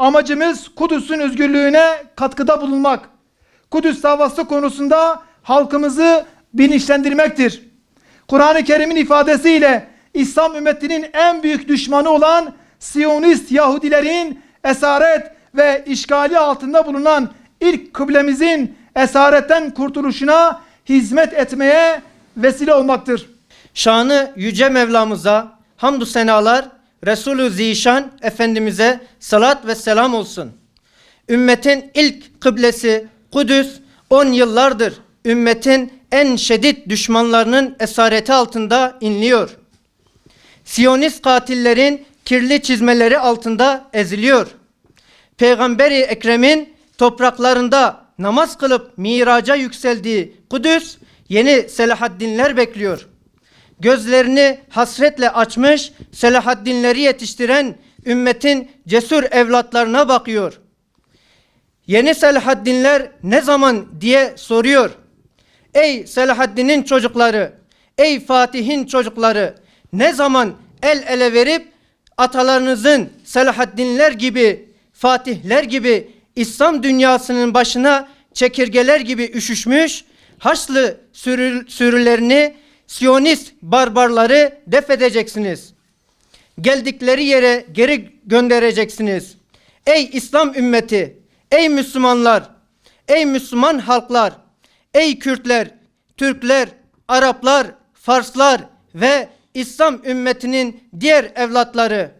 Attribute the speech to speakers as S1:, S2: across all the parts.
S1: amacımız Kudüs'ün özgürlüğüne katkıda bulunmak. Kudüs davası konusunda halkımızı bilinçlendirmektir. Kur'an-ı Kerim'in ifadesiyle İslam ümmetinin en büyük düşmanı olan Siyonist Yahudilerin esaret ve işgali altında bulunan ilk kıblemizin esaretten kurtuluşuna hizmet etmeye vesile olmaktır.
S2: Şanı yüce Mevlamıza hamdü senalar Resulü Zişan Efendimiz'e salat ve selam olsun. Ümmetin ilk kıblesi Kudüs 10 yıllardır ümmetin en şiddet düşmanlarının esareti altında inliyor. Siyonist katillerin kirli çizmeleri altında eziliyor. Peygamberi Ekrem'in topraklarında namaz kılıp miraca yükseldiği Kudüs yeni Selahaddinler bekliyor. Gözlerini hasretle açmış Selahaddinleri yetiştiren ümmetin cesur evlatlarına bakıyor. Yeni Selahaddinler ne zaman diye soruyor. Ey Selahaddin'in çocukları, ey Fatih'in çocukları ne zaman el ele verip atalarınızın Selahaddinler gibi, Fatihler gibi İslam dünyasının başına çekirgeler gibi üşüşmüş Haçlı sürü, sürülerini Siyonist barbarları def edeceksiniz. Geldikleri yere geri göndereceksiniz. Ey İslam ümmeti, ey Müslümanlar, ey Müslüman halklar, ey Kürtler, Türkler, Araplar, Farslar ve İslam ümmetinin diğer evlatları,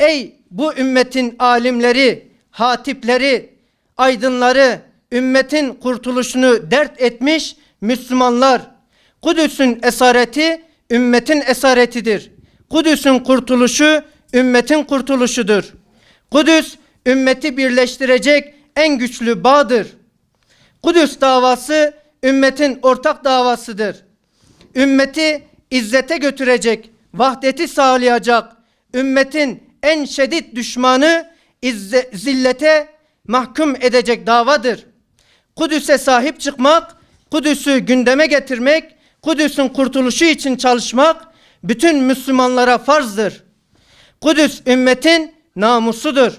S2: ey bu ümmetin alimleri, hatipleri, aydınları, ümmetin kurtuluşunu dert etmiş Müslümanlar, Kudüs'ün esareti ümmetin esaretidir. Kudüs'ün kurtuluşu ümmetin kurtuluşudur. Kudüs ümmeti birleştirecek en güçlü bağdır. Kudüs davası ümmetin ortak davasıdır. Ümmeti izzete götürecek, vahdeti sağlayacak, ümmetin en şiddet düşmanı izze, zillete mahkum edecek davadır. Kudüs'e sahip çıkmak, Kudüs'ü gündeme getirmek, Kudüs'ün kurtuluşu için çalışmak bütün Müslümanlara farzdır. Kudüs ümmetin namusudur.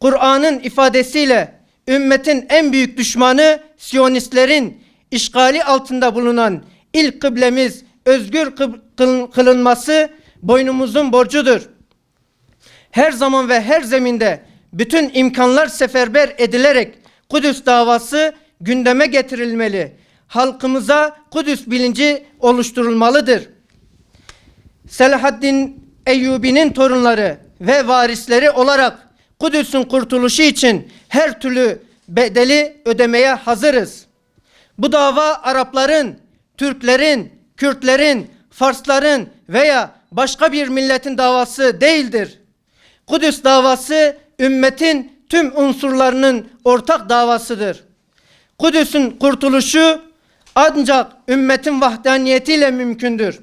S2: Kur'an'ın ifadesiyle ümmetin en büyük düşmanı Siyonistlerin işgali altında bulunan ilk kıblemiz özgür kıl- kılınması boynumuzun borcudur. Her zaman ve her zeminde bütün imkanlar seferber edilerek Kudüs davası gündeme getirilmeli. Halkımıza Kudüs bilinci oluşturulmalıdır. Selahaddin Eyyubi'nin torunları ve varisleri olarak Kudüs'ün kurtuluşu için her türlü bedeli ödemeye hazırız. Bu dava Arapların, Türklerin, Kürtlerin, Farsların veya başka bir milletin davası değildir. Kudüs davası ümmetin tüm unsurlarının ortak davasıdır. Kudüs'ün kurtuluşu ancak ümmetin vahdaniyetiyle mümkündür.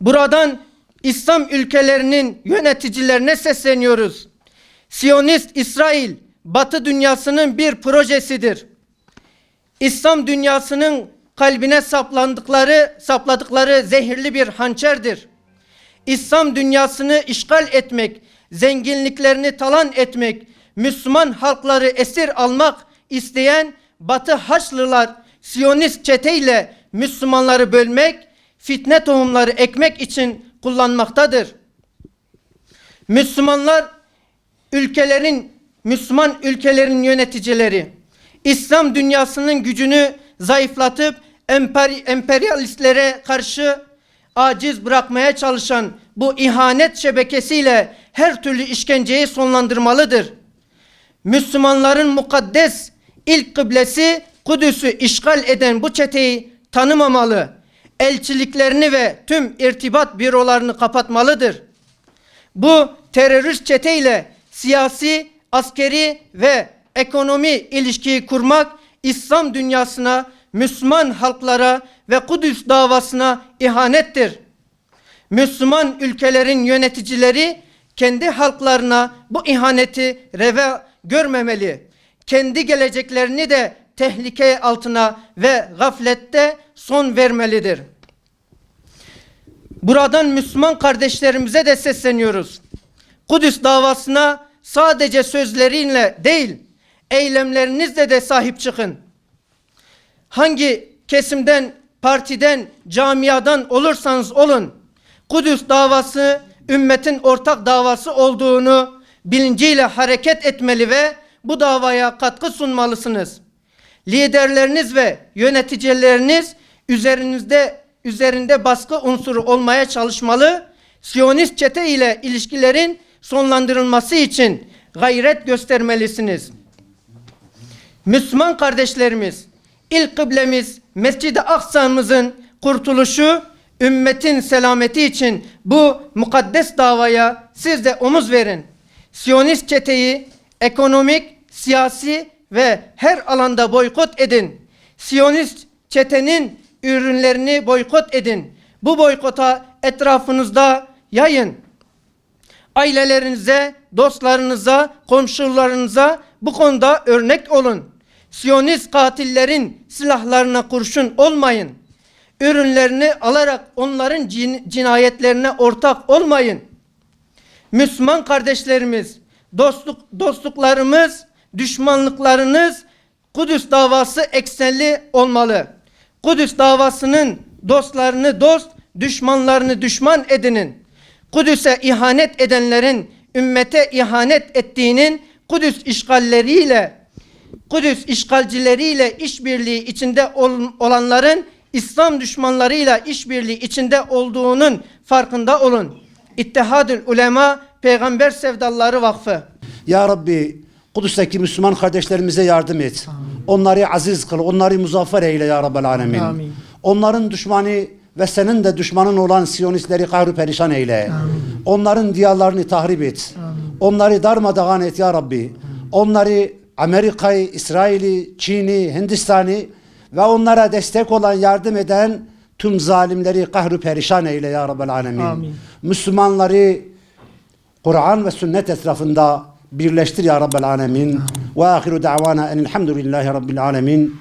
S2: Buradan İslam ülkelerinin yöneticilerine sesleniyoruz. Siyonist İsrail Batı dünyasının bir projesidir. İslam dünyasının kalbine saplandıkları, sapladıkları zehirli bir hançerdir. İslam dünyasını işgal etmek, zenginliklerini talan etmek, Müslüman halkları esir almak isteyen Batı Haçlılar Siyonist çeteyle Müslümanları bölmek, fitne tohumları ekmek için kullanmaktadır. Müslümanlar ülkelerin Müslüman ülkelerin yöneticileri İslam dünyasının gücünü zayıflatıp emperi, emperyalistlere karşı aciz bırakmaya çalışan bu ihanet şebekesiyle her türlü işkenceyi sonlandırmalıdır. Müslümanların mukaddes ilk kıblesi Kudüs'ü işgal eden bu çeteyi tanımamalı. Elçiliklerini ve tüm irtibat bürolarını kapatmalıdır. Bu terörist çeteyle siyasi, askeri ve ekonomi ilişkiyi kurmak İslam dünyasına, Müslüman halklara ve Kudüs davasına ihanettir. Müslüman ülkelerin yöneticileri kendi halklarına bu ihaneti reve görmemeli. Kendi geleceklerini de tehlike altına ve gaflette son vermelidir. Buradan Müslüman kardeşlerimize de sesleniyoruz. Kudüs davasına sadece sözleriyle değil, eylemlerinizle de sahip çıkın. Hangi kesimden, partiden, camiadan olursanız olun, Kudüs davası ümmetin ortak davası olduğunu bilinciyle hareket etmeli ve bu davaya katkı sunmalısınız. Liderleriniz ve yöneticileriniz üzerinizde üzerinde baskı unsuru olmaya çalışmalı. Siyonist çete ile ilişkilerin sonlandırılması için gayret göstermelisiniz. Müslüman kardeşlerimiz, ilk kıblemiz Mescid-i Aksa'mızın kurtuluşu, ümmetin selameti için bu mukaddes davaya siz de omuz verin. Siyonist çeteyi ekonomik, siyasi ve her alanda boykot edin. Siyonist çetenin ürünlerini boykot edin. Bu boykota etrafınızda yayın ailelerinize, dostlarınıza, komşularınıza bu konuda örnek olun. Siyonist katillerin silahlarına kurşun olmayın. Ürünlerini alarak onların cin- cinayetlerine ortak olmayın. Müslüman kardeşlerimiz, dostluk dostluklarımız, düşmanlıklarınız Kudüs davası eksenli olmalı. Kudüs davasının dostlarını dost, düşmanlarını düşman edinin. Kudüs'e ihanet edenlerin ümmete ihanet ettiğinin Kudüs işgalleriyle Kudüs işgalcileriyle işbirliği içinde ol- olanların İslam düşmanlarıyla işbirliği içinde olduğunun farkında olun. İttihadül Ulema Peygamber Sevdaları Vakfı
S3: Ya Rabbi Kudüs'teki Müslüman kardeşlerimize yardım et. Onları aziz kıl, onları muzaffer eyle ya Rabbel Alemin.
S1: Amin.
S3: Onların düşmanı ve senin de düşmanın olan Siyonistleri kahru perişan eyle. Onların diyarlarını tahrip et. Onları darmadağın et ya Rabbi. Onları Amerika'yı, İsrail'i, Çin'i, Hindistan'ı ve onlara destek olan, yardım eden tüm zalimleri kahru perişan eyle ya Rabbel Alemin.
S1: Amin.
S3: Müslümanları Kur'an ve sünnet etrafında birleştir ya Rabbel Alemin. Ve ahiru da'vana enilhamdülillahi Rabbil Alemin.